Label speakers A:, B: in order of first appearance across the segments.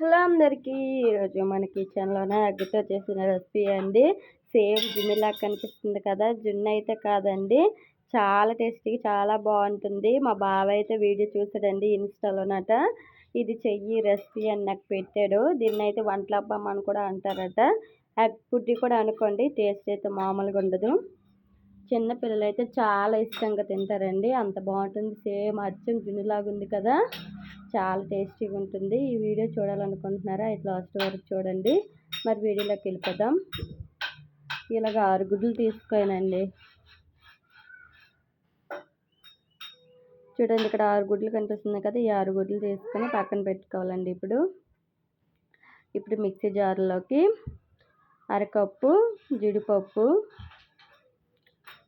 A: Hello అందరికీ ఈరోజు మన కిచెన్లోనే అగ్గితో చేసిన రెసిపీ అండి. సేమ్ జున్నులా కనిపిస్తుంది కదా జున్ను అయితే కాదండి. చాలా టేస్టీగా చాలా బాగుంటుంది. మా బాబాయ్ అయితే వీడియో చూసాడండి ఇన్స్టాలోనట. ఇది చెయ్యి రెసిపీ అని నాకు పెట్టాడు. దీన్ని అయితే వంటలబ్బమ్మ అని కూడా అంటారట. అగ్ పుట్టి కూడా అనుకోండి టేస్ట్ అయితే మామూలుగా ఉండదు. చిన్న పిల్లలు అయితే చాలా ఇష్టంగా తింటారండి. అంత బాగుంటుంది. సేమ్ అచ్చం జున్నులాగా ఉంది కదా. చాలా టేస్టీగా ఉంటుంది. ఈ వీడియో చూడాలనుకుంటున్నారా? అయితే లాస్ట్ వరకు చూడండి. మరి వీడియోలోకి వెళ్ళిపోదాం. ఇలాగ ఆరు గుడ్లు తీసుకోనండి. చూడండి ఇక్కడ ఆరు గుడ్లు కనిపిస్తుంది కదా. ఈ ఆరు గుడ్లు తీసుకొని పక్కన పెట్టుకోవాలండి ఇప్పుడు. ఇప్పుడు మిక్సీ జార్లోకి అరకప్పు జీడిపప్పు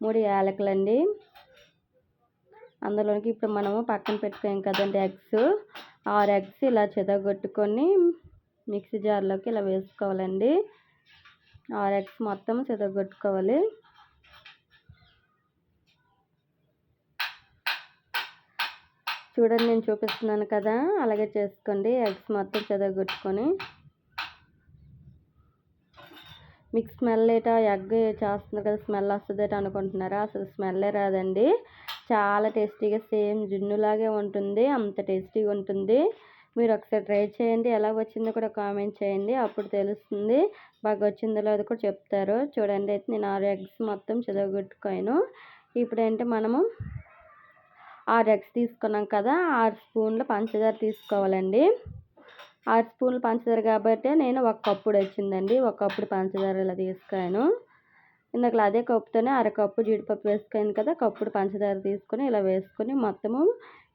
A: మూడు యాలకులండి. అందులోకి ఇప్పుడు మనము పక్కన పెట్టుకోం కదండి ఎగ్స్. ఆరు ఎగ్స్ ఇలా చెదగొట్టుకొని మిక్సీ జార్లోకి ఇలా వేసుకోవాలండి. ఆరు ఎగ్స్ మొత్తం చెదగొట్టుకోవాలి. చూడండి నేను చూపిస్తున్నాను కదా అలాగే చేసుకోండి. ఎగ్స్ మొత్తం చెదగొట్టుకొని. మీకు స్మెల్ ఏటా ఎగ్ చేస్తుంది కదా స్మెల్ వస్తుంది అనుకుంటున్నారా? అసలు స్మెల్లే రాదండి. చాలా టేస్టీగా సేమ్ జున్నులాగే ఉంటుంది అంత టేస్టీగా ఉంటుంది. మీరు ఒకసారి ట్రై చేయండి ఎలా వచ్చిందో కూడా కామెంట్ చేయండి అప్పుడు తెలుస్తుంది. బాగా వచ్చిందో లేదో కూడా చెప్తారు. చూడండి అయితే నేను ఆరు ఎగ్స్ మొత్తం చదవగొట్టుకోను ఇప్పుడు మనము? ఆరు ఎగ్స్ తీసుకున్నాం కదా ఆరు స్పూన్లు పంచదార తీసుకోవాలండి. ఆరు స్పూన్లు పంచదార కాబట్టి నేను ఒక కప్పుడు వచ్చిందండి ఒక కప్పుడు పంచదార ఇలా తీసుకాను ఇందాక అదే కప్పుతోనే అరకప్పు జీడిపప్పు వేసుకున్నాను కదా కప్పుడు పంచదార తీసుకొని ఇలా వేసుకొని మొత్తము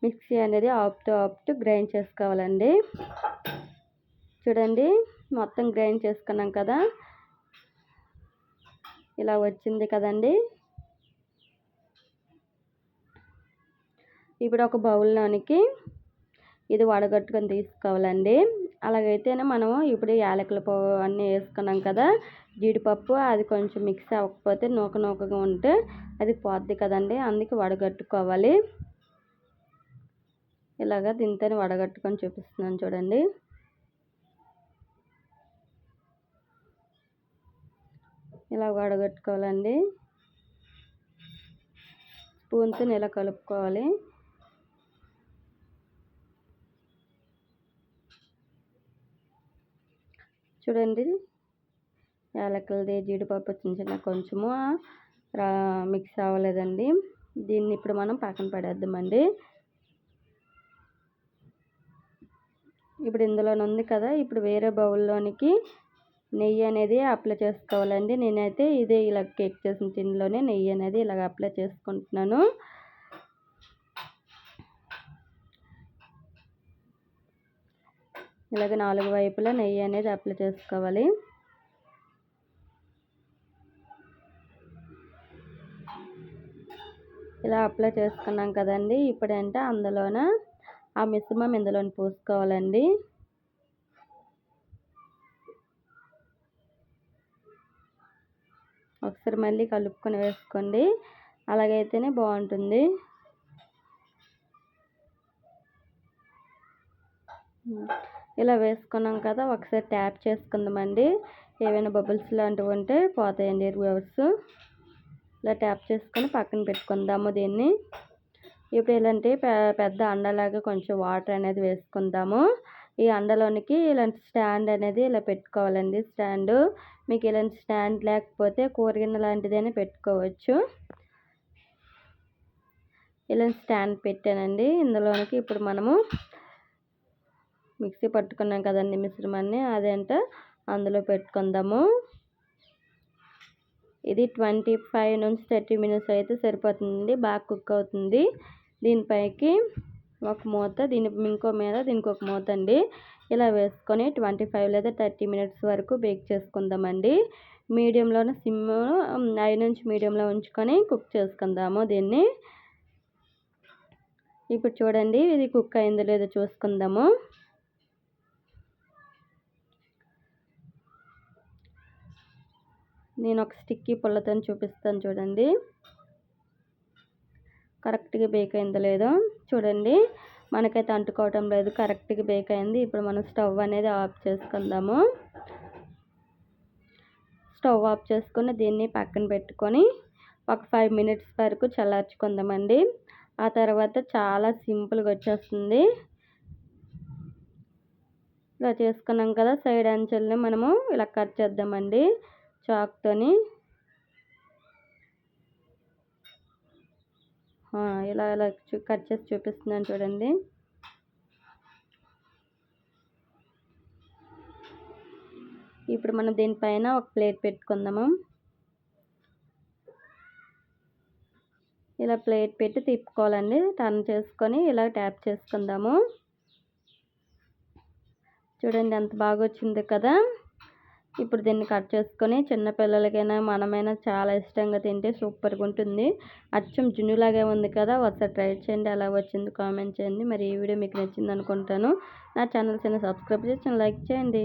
A: మిక్సీ అనేది ఆపుతూ ఆపుతూ గ్రైండ్ చేసుకోవాలండి. చూడండి మొత్తం గ్రైండ్ చేసుకున్నాం కదా. ఇలా వచ్చింది కదండి. ఇప్పుడు ఒక బౌల్లోనికి ఇది వడగట్టుకొని తీసుకోవాలండి. అలాగైతేనే మనము ఇప్పుడు యాలకుల పువ్వు అన్నీ వేసుకున్నాం కదా జీడిపప్పు అది కొంచెం మిక్స్ అవ్వకపోతే నూక నూకగా ఉంటే అది పోద్ది కదండి అందుకే వడగట్టుకోవాలి. ఇలాగ దీంతో వడగట్టుకొని చూపిస్తున్నాను చూడండి. ఇలా వడగట్టుకోవాలండి. స్పూన్తో ఇలా కలుపుకోవాలి. చూడండి. యాలకులది జీడిపప్పు చిన్న చిన్న కొంచెము మిక్స్ అవ్వలేదండి. దీన్ని ఇప్పుడు మనం పక్కన పడేద్దామండి. ఇప్పుడు ఇందులోనే ఉంది కదా ఇప్పుడు వేరే బౌల్లోనికి నెయ్యి అనేది అప్లై చేసుకోవాలండి. నేనైతే ఇదే ఇలా కేక్ చేసిన తిండిలోనే నెయ్యి అనేది ఇలాగ అప్లై చేసుకుంటున్నాను. ఇలాగ నాలుగు వైపులా నెయ్యి అనేది అప్లై చేసుకోవాలి. ఇలా అప్లై చేసుకున్నాం కదండి ఇప్పుడంటే అందులోన ఆ మిశ్రమం ఇందులోని పోసుకోవాలండి. ఒకసారి మళ్ళీ కలుపుకొని వేసుకోండి అలాగైతేనే బాగుంటుంది. ఇలా వేసుకున్నాం కదా ఒకసారి ట్యాప్ చేసుకుందామండి. ఏమైనా బబుల్స్ లాంటివి ఉంటే పోతాయండి రివర్స్ ఇలా ట్యాప్ చేసుకొని పక్కన పెట్టుకుందాము దీన్ని. ఇప్పుడు ఇలాంటి పెద్ద అండలాగా కొంచెం వాటర్ అనేది వేసుకుందాము. ఈ అండలోనికి ఇలాంటి స్టాండ్ అనేది ఇలా పెట్టుకోవాలండి స్టాండ్. మీకు ఇలాంటి స్టాండ్ లేకపోతే కూరగిన్నె లాంటిదైనా పెట్టుకోవచ్చు. ఇలాంటి స్టాండ్ పెట్టానండి. ఇందులోనికి ఇప్పుడు మనము మిక్సీ పట్టుకున్నాం కదండి మిశ్రమాన్ని. అదేంటో అందులో పెట్టుకుందాము. ఇది ట్వంటీ ఫైవ్ నుంచి థర్టీ మినిట్స్ అయితే సరిపోతుంది బాగా కుక్ అవుతుంది. దీనిపైకి ఒక మూత దీని ఇంకో మీద దీనికి ఒక మూత అండి. ఇలా వేసుకొని ట్వంటీ ఫైవ్ లేదా థర్టీ మినిట్స్ వరకు బేక్ చేసుకుందామండి. మీడియంలోనే సిమ్ ఐదు నుంచి మీడియంలో ఉంచుకొని కుక్ చేసుకుందాము దీన్ని. ఇప్పుడు చూడండి ఇది కుక్ అయిందో లేదో చూసుకుందాము. నేను ఒక స్టిక్కీ పుల్లతో చూపిస్తాను చూడండి. కరెక్ట్గా బేక్ అయిందో లేదో చూడండి. మనకైతే అంటుకోవటం లేదు కరెక్ట్గా బేక్ అయింది. ఇప్పుడు మనం స్టవ్ అనేది ఆఫ్ చేసుకుందాము. స్టవ్ ఆఫ్ చేసుకుని దీన్ని పక్కన పెట్టుకొని ఒక ఫైవ్ మినిట్స్ వరకు చల్లార్చుకుందామండి. ఆ తర్వాత చాలా సింపుల్గా వచ్చేస్తుంది. ఇలా చేసుకున్నాం కదా సైడ్ అంచెల్ని మనము ఇలా కట్ చేద్దామండి. చాక్తోని ఇలా ఇలా కట్ చేసి చూపిస్తున్నాను చూడండి. ఇప్పుడు మనం దీనిపైన ఒక ప్లేట్ పెట్టుకుందాము. ఇలా ప్లేట్ పెట్టి తిప్పుకోవాలండి. టర్న్ చేసుకొని ఇలా ట్యాప్ చేసుకుందాము. చూడండి ఎంత బాగా వచ్చింది కదా. ఇప్పుడు దీన్ని కట్ చేసుకొని చిన్నపిల్లలకైనా మనమైనా చాలా ఇష్టంగా తింటే సూపర్గా ఉంటుంది. అచ్చం జున్నులాగే ఉంది కదా ఒకసారి ట్రై చేయండి. ఎలా వచ్చింది కామెంట్ చేయండి. మరి ఈ వీడియో మీకు నచ్చింది అనుకుంటాను నా ఛానల్స్ అయినా సబ్స్క్రైబ్ చేసి లైక్ చేయండి.